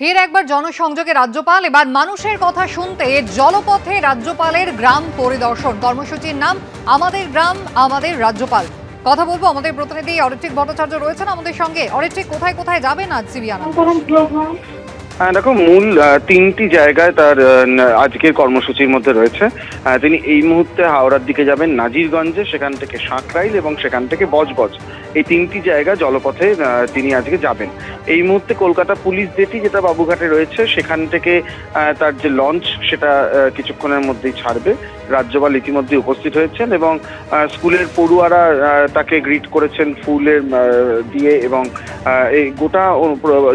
ফের একবার জনসংযোগে রাজ্যপাল, এবার মানুষের কথা শুনতে জলপথে রাজ্যপালের গ্রাম পরিদর্শন। কর্মসূচির নাম, আমাদের গ্রাম, আমাদের রাজ্যপাল কথা বলব আমাদের প্রতিনিধি অরিত্রিক ভট্টাচার্য রয়েছেন আমাদের সঙ্গে। অরিত্রিক, কোথায় কোথায় যাবেন আজ সিবিআনা হ্যাঁ দেখো, মূল তিনটি জায়গায় তার আজকের কর্মসূচির মধ্যে রয়েছে। তিনি এই মুহূর্তে হাওড়ার দিকে যাবেন নাজিরগঞ্জে, সেখান থেকে সাঁকরাইল এবং সেখান থেকে বজবজ। এই তিনটি জায়গা জলপথে তিনি আজকে যাবেন। এই মুহূর্তে কলকাতা পুলিশ জেটি যেটা বাবুঘাটে রয়েছে, সেখান থেকে তার যে লঞ্চ, সেটা কিছুক্ষণের মধ্যেই ছাড়বে। রাজ্যপাল ইতিমধ্যে উপস্থিত হয়েছেন এবং স্কুলের পড়ুয়ারা তাকে গ্রিট করেছেন ফুলের দিয়ে এবং এই গোটা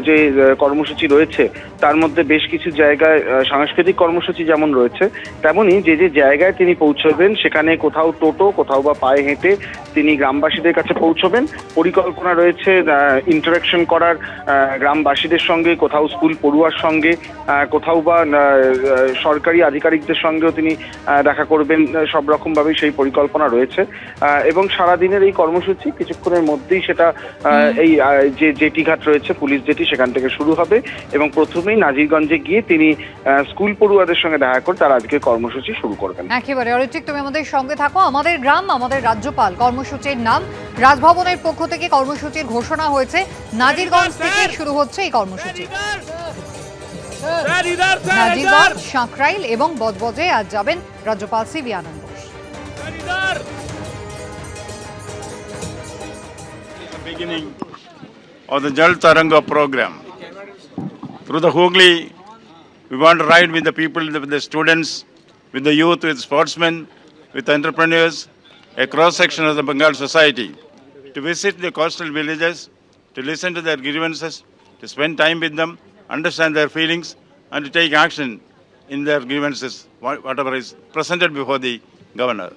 যে কর্মসূচি রয়েছে, তার মধ্যে বেশ কিছু জায়গায় সাংস্কৃতিক কর্মসূচি যেমন রয়েছে তেমনই যে যে জায়গায় তিনি পৌঁছবেন, সেখানে কোথাও টোটো, কোথাও বা পায়ে হেঁটে তিনি গ্রামবাসীদের কাছে পৌঁছবেন। পরিকল্পনা রয়েছে ইন্টারাকশন করার গ্রামবাসীদের সঙ্গে, কোথাও স্কুল পড়ুয়ার সঙ্গে কোথাও বা সরকারি আধিকারিকদের সঙ্গেও তিনি দেখা করবেন সব রকমভাবেই সেই পরিকল্পনা রয়েছে। এবং সারাদিনের এই কর্মসূচি, কিছুক্ষণের মধ্যেই সেটা এই যে জেটি ঘাট রয়েছে, পুলিশ জেটি, সেখান থেকে শুরু হবে। এবং প্রথমেই নাজিরগঞ্জে গিয়ে তিনি স্কুল পড়ুয়াদের সঙ্গে দেখা করে তার আজকে কর্মসূচি শুরু করবেন। একেবারে অরিত্রিক, তুমি আমাদের সঙ্গে থাকো। আমাদের গ্রাম, আমাদের রাজ্যপাল কর্মসূচির নাম রাজভবনের পক্ষ থেকে কর্মসূচির ঘোষণা হয়েছে নাজিরগঞ্জ থেকে শুরু হচ্ছে এই কর্মসূচি স্যার ইধার স্যার নাজিরগঞ্জ সাঁকরাইল এবং বজবজে আজ যাবেন রাজ্যপাল C V Ananda Bose beginning of the Jal Taranga program. Through the Hooghly, we want to ride with the people, with the students, with the youth, with sportsmen, with entrepreneurs, a cross section of the Bengal society, to visit the coastal villages, to listen to their grievances, to spend time with them, understand their feelings, and to take action in their grievances, whatever is presented before the governor.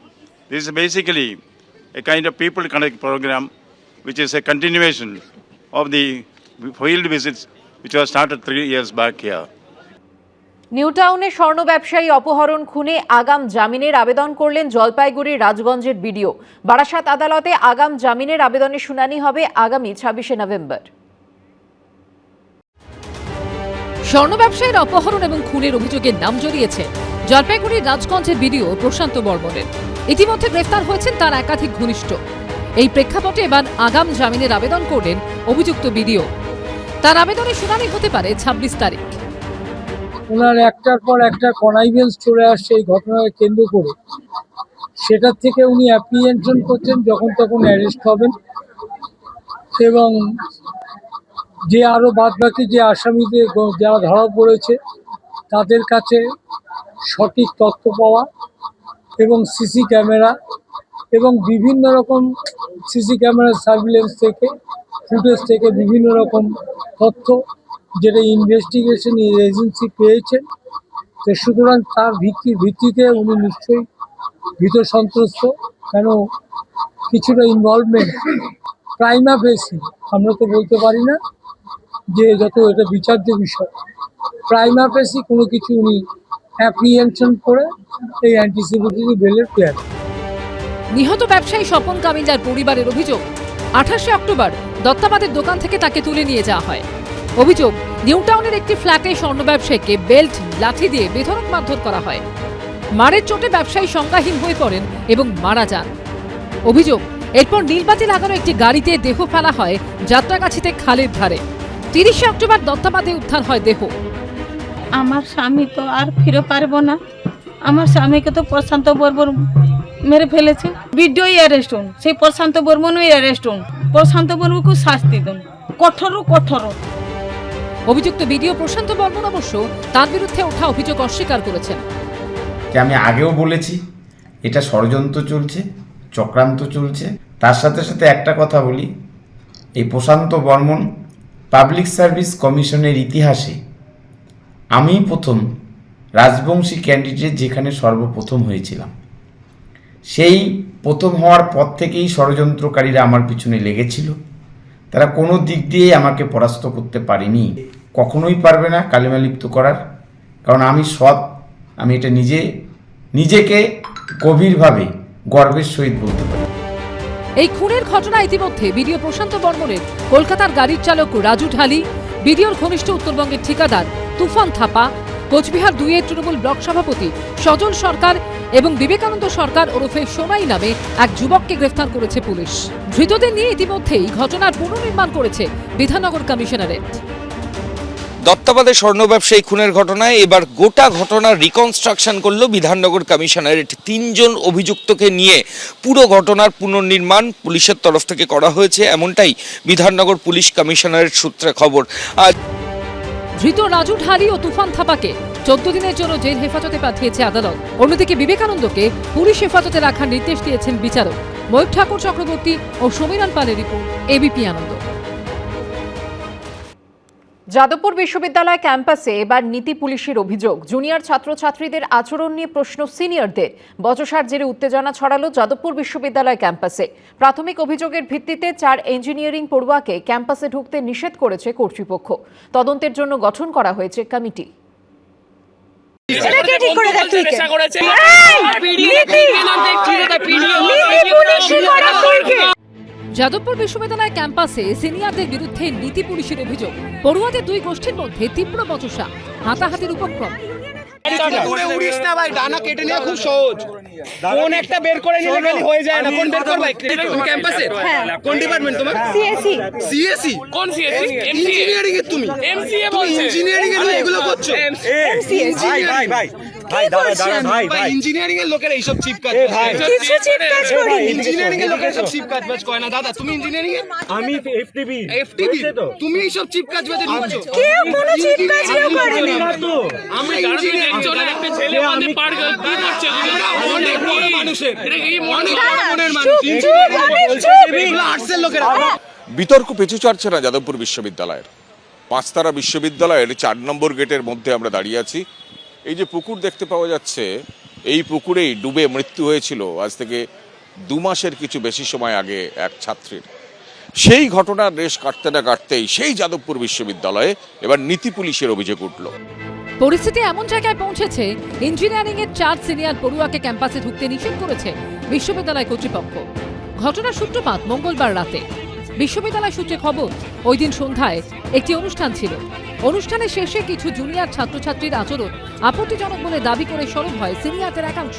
This is basically a kind of people connect program, which is a continuation of the field visits which was started three years back here. নিউটাউনে স্বর্ণ ব্যবসায়ী অপহরণ খুনে আগাম জামিনের আবেদন করলেন জলপাইগুড়ির রাজগঞ্জের বিডিও। বারাসাত আদালতে আগাম জামিনের আবেদনের শুনানি হবে আগামী ছাব্বিশে নভেম্বর। স্বর্ণ ব্যবসায়ীর অপহরণ এবং খুনের অভিযোগে নাম জড়িয়েছে জলপাইগুড়ির রাজগঞ্জের বিডিও প্রশান্ত বর্মনের। ইতিমধ্যে গ্রেফতার হয়েছেন তার একাধিক ঘনিষ্ঠ। এই প্রেক্ষাপটে এবার আগাম জামিনের আবেদন করলেন অভিযুক্ত বিডিও। তার আবেদনের শুনানি হতে পারে ছাব্বিশ তারিখ। ওনার একটার পর একটা কনাইভেন্স চলে আসছে এই ঘটনাকে কেন্দ্র করে। সেটার থেকে উনি অ্যাপ্রিহেনশন করছেন যখন তখন অ্যারেস্ট হবেন এবং যে আরও বাদবাকি যে আসামিদের যারা ধরা পড়েছে, তাদের কাছে সঠিক তথ্য পাওয়া এবং সিসি ক্যামেরা এবং বিভিন্ন রকম সিসি ক্যামেরার সার্ভিলেন্স থেকে ফুটেজ থেকে বিভিন্ন রকম তথ্য যেটা ইনভেস্টিগেশন এজেন্সি পেয়েছেন তো সুতরাং তার ভিত্তি, ভিত্তিতে উনি নিশ্চয়ই ভীত সন্ত্রস্ত। কেন? কিছুটা ইনভলভমেন্ট প্রাইমা ফেসি আমরা তো বলতে পারি না যে যত এটা বিচার্য বিষয়। প্রাইমা ফেসি কোনো কিছু উনি অ্যাপ্রিহেনশন করে এই অ্যান্টিসিপেটরি বেলের প্ল্যান নিহত ব্যবসায়ী স্বপন কামিঞ্জার পরিবারের অভিযোগ, আঠাশে অক্টোবর দত্তাবাদের দোকান থেকে তাকে তুলে নিয়ে যাওয়া হয়। অভিযোগ, নিউটাউনের একটি ফ্ল্যাটে স্বর্ণ ব্যবসায়ীকে বেল্ট, লাঠি দিয়ে বেধড়ক মারধর করা হয়। মারের চোটে ব্যবসায়ী সংজ্ঞাহীন হয়ে পড়েন এবং মারা যান। অভিযোগ, এরপর নীলবাতি লাগানো একটি গাড়িতে দেহ ফেলা হয় যাত্রাগাছিতে খালের ধারে। তিরিশে অক্টোবর দত্তাবাদে উদ্ধার হয় দেহ। আমার স্বামী তো আর ফিরে পারব না। আমার স্বামীকে তো প্রশান্ত বর্মন মেরে ফেলেছে। বিডিওই অ্যারেস্ট হন। সেই প্রশান্ত বর্মনই অ্যারেস্ট হন। প্রশান্ত বর্মনকে শাস্তি দিন। কঠোর কঠোর। অভিযুক্ত বিডিও প্রশান্ত বর্মন অবশ্য তার বিরুদ্ধে ওঠা অভিযোগ অস্বীকার করেছেন। আমি আগেও বলেছি, এটা ষড়যন্ত্র চলছে, চক্রান্ত চলছে। তার সাথে সাথে একটা কথা বলি, এই প্রশান্ত বর্মন পাবলিক সার্ভিস কমিশনের ইতিহাসে আমি প্রথম রাজবংশী ক্যান্ডিডেট যেখানে সর্বপ্রথম হয়েছিলাম। সেই প্রথম হওয়ার পর থেকেই ষড়যন্ত্রকারীরা আমার পিছনে লেগেছিল। তারা কোনো দিক দিয়েই আমাকে পরাস্ত করতে পারেনি। কখনোই পারবে না কালিমা লিপ্ত করার। কারণ আমি সৎ, আমি এটা নিজে, নিজেকে গভীরভাবে গর্বের সহিত বলতে পারি। এই খুনের ঘটনা ইতিমধ্যে বিডিও প্রশান্ত বর্মনের, কলকাতার গাড়ির চালক রাজু ঢালি, বিডিওর ঘনিষ্ঠ উত্তরবঙ্গের ঠিকাদার তুফান থাপা, কোচবিহার দুইয়ের তৃণমূল ব্লক সভাপতি সজল সরকার এবং বিবেকানন্দ সরকার ওরফে সোনাই নামে এক যুবককে গ্রেফতার করেছে পুলিশ। ধৃতদের নিয়ে ইতিমধ্যেই ঘটনার পুনর্নির্মাণ করেছে বিধাননগর কমিশনারেট। দত্তাবাদের স্বর্ণ ব্যবসায়ী খুনের ঘটনায় এবার গোটা ঘটনার রিকনস্ট্রাকশন করল বিধাননগর কমিশনারেট। তিনজন অভিযুক্তকে নিয়ে পুরো ঘটনার পুনর্নির্মাণ পুলিশের তরফ থেকে করা হয়েছে, এমনটাই বিধাননগর পুলিশ কমিশনারেট সূত্রে খবর। আজ ধৃত রাজু ঢালি ও তুফান থাপাকে চোদ্দ দিনের জন্য জেল হেফাজতে পাঠিয়েছে আদালত। অন্যদিকে বিবেকানন্দকে পুলিশ হেফাজতে রাখার নির্দেশ দিয়েছেন বিচারক। ময়ূর ঠাকুর চক্রবর্তী ও সমীরণ পালের রিপোর্ট এবিপি আনন্দ। যাদবপুর বিশ্ববিদ্যালয় ক্যাম্পাসে এবার নীতি পুলিশের অভিযোগ। জুনিয়র ছাত্রছাত্রীদের আচরণ নিয়ে প্রশ্ন সিনিয়রদের। বচসার জেরে উত্তেজনা ছড়ালো যাদবপুর বিশ্ববিদ্যালয় ক্যাম্পাসে। প্রাথমিক অভিযোগের ভিত্তিতে চার ইঞ্জিনিয়ারিং পড়ুয়াকে ক্যাম্পাসে ঢুকতে নিষেধ করেছে কর্তৃপক্ষ। তদন্তের জন্য গঠন করা হয়েছে কমিটি। যাদবপুর বিশ্ববিদ্যালয় ক্যাম্পাসে সিনিয়রদের বিরুদ্ধে নীতি পুলিশের অভিযোগ। পড়ুয়াদের দুই গোষ্ঠীর মধ্যে তীব্র বচসা হাতাহাতির উপক্রম। উড়িস না ভাই ডানা কেটে নেওয়া খুব সহজ। কোন একটা বের করে নিলে খালি হয়ে যায় না। কোন বের করবে? তুমি ক্যাম্পাসে? কোন ডিপার্টমেন্ট তোমার? সিএসসি সিএসসি কোন সিএসসি ইঞ্জিনিয়ারিং এর তুমি। এমসিএ বলছে। ইঞ্জিনিয়ারিং এর এগুলো করছ। ভাই ভাই ভাই। ভাই দাঁড়া দাঁড়া ভাই ভাই ইঞ্জিনিয়ারিং এর লোকেরা এইসব চিপ কাজ ভাই। কিছু চিপ কাজ করি ইঞ্জিনিয়ারিং এর লোকেরা সব চিপ কাজ বাজ করে না। দাদা তুমি ইঞ্জিনিয়ারিং এর? আমি এফটিবি এফটিবি তুমি এইসব চিপ কাজ বাজে ঢুকছো? কেউ কোনো চিপ কাজ কেউ করে না আমরা ইঞ্জিনিয়ারিং একটা ছেলে আমাদের পার কি করছে? অনেক বড় মানুষের। অনেক বড় মনের মানুষ এগুলো আর্টসের লোকেরা। বিতর্ক পিছু ছাড়ছে না যাদবপুর বিশ্ববিদ্যালয়ের। পাঁচতারা বিশ্ববিদ্যালয়ের চার নম্বর গেটের মধ্যে আমরা দাঁড়িয়ে আছি। এই যে পুকুর দেখতে পাওয়া যাচ্ছে, এই পুকুরেই ডুবে মৃত্যু হয়েছিল আজ থেকে দু মাসের কিছু বেশি সময় আগে এক ছাত্রীর। সেই ঘটনার রেশ কাটতে না কাটতেই সেই যাদবপুর বিশ্ববিদ্যালয়ে এবার নীতি পুলিশের অভিযোগ উঠল। পরিস্থিতি এমন জায়গায় পৌঁছেছে ইঞ্জিনিয়ারিং এর চার সিনিয়র পড়ুয়াকে ক্যাম্পাসে ঢুকতে নিষেধ করেছে বিশ্ববিদ্যালয় কর্তৃপক্ষ। ঘটনার সূত্রপাত মঙ্গলবার রাতে। বিশ্ববিদ্যালয় সূত্রে খবর, ওই দিন সন্ধ্যায় একটি অনুষ্ঠান ছিল। অনুষ্ঠানের শেষে কিছু জুনিয়র ছাত্রছাত্রীর আচরণ আপত্তিজনক বলে দাবি করে সরব হয় সিনিয়রদের একাংশ।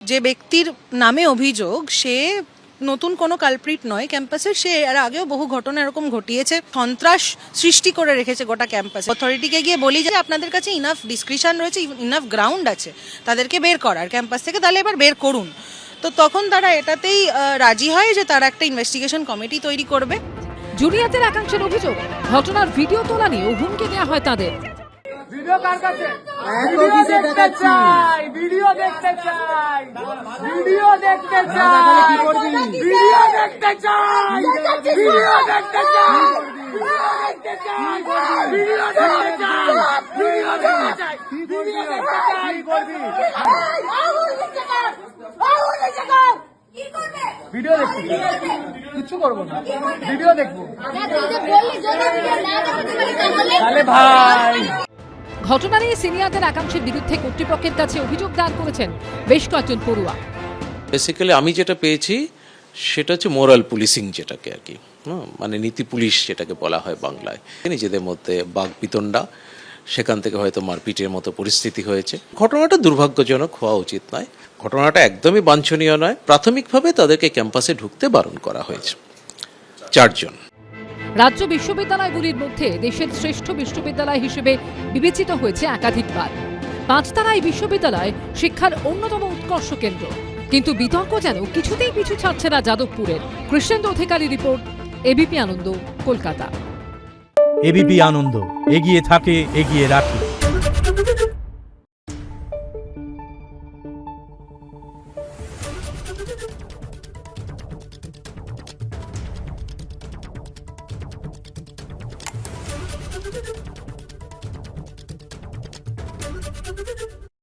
যে ব্যক্তির নামে অভিযোগ, সে নতুন কোনো কালপ্রিট নয়। ক্যাম্পাসের সে এর আগেও বহু ঘটনা এরকম ঘটিয়েছে, সন্ত্রাস সৃষ্টি করে রেখেছে গোটা ক্যাম্পাসে অথরিটিকে গিয়ে বলি যে আপনাদের কাছে ইনাফ ডিসক্রিপশন রয়েছে ইনাফ গ্রাউন্ড আছে, তাদেরকে বের করার। ক্যাম্পাস থেকে তাহলে এবার বের করুন। তো তখন তারা এটাতেই রাজি হয় যে তারা একটা ইনভেস্টিগেশন কমিটি তৈরি করবে। জুনিয়রদের একাংশের অভিযোগ ঘটনার ভিডিও তোলা নিয়ে হুমকি দেওয়া হয় তাদের। ভিডিও কার কাছে? ভিডিও দেখতে চাই ভিডিও দেখতে চাই ভিডিও দেখতে চাই। ভিডিও দেখতে চাই ভিডিও দেখতে চাই। ভিডিও দেখতে চাই। ভিডিও দেখতে চাই। ভিডিও দেখতে চাই। করবি? ভিডিও দেখতে কিছু করব না। ভিডিও দেখব। তাহলে ভাই। ঘটনা নিয়ে সিনিয়রদের একাংশের বিরুদ্ধে কর্তৃপক্ষের কাছে অভিযোগ দায়ের করেছেন বেশ কয়েকজন পড়ুয়া। বেসিক্যালি আমি যেটা পেয়েছি সেটা হচ্ছে মোরাল পুলিশিং যেটাকে আর কি। হুম, মানে নীতি পুলিশ যেটাকে বলা হয় বাংলায়। নিজেদের মধ্যে বাঘ বিতণ্ডা সেখান থেকে হয়তো মারপিটের মতো পরিস্থিতি হয়েছে। ঘটনাটা দুর্ভাগ্যজনক হওয়া উচিত নয়। ঘটনাটা একদমই বাঞ্ছনীয় নয়। প্রাথমিকভাবে তাদেরকে ক্যাম্পাসে ঢুকতে বারণ করা হয়েছে। চারজন। রাজ্য বিশ্ববিদ্যালয়গুলির মধ্যে দেশের শ্রেষ্ঠ বিশ্ববিদ্যালয় হিসেবে বিবেচিত হয়েছে একাধিকবার। পাঁচতারা এই বিশ্ববিদ্যালয় শিক্ষার অন্যতম উৎকর্ষ কেন্দ্র। কিন্তু বিতর্ক যেন কিছুতেই পিছু ছাড়ছে না যাদবপুরের। Krishnendra Adhikari report ABP Ananda Kolkata. ABP Ananda এগিয়ে থাকে এগিয়ে রাখে।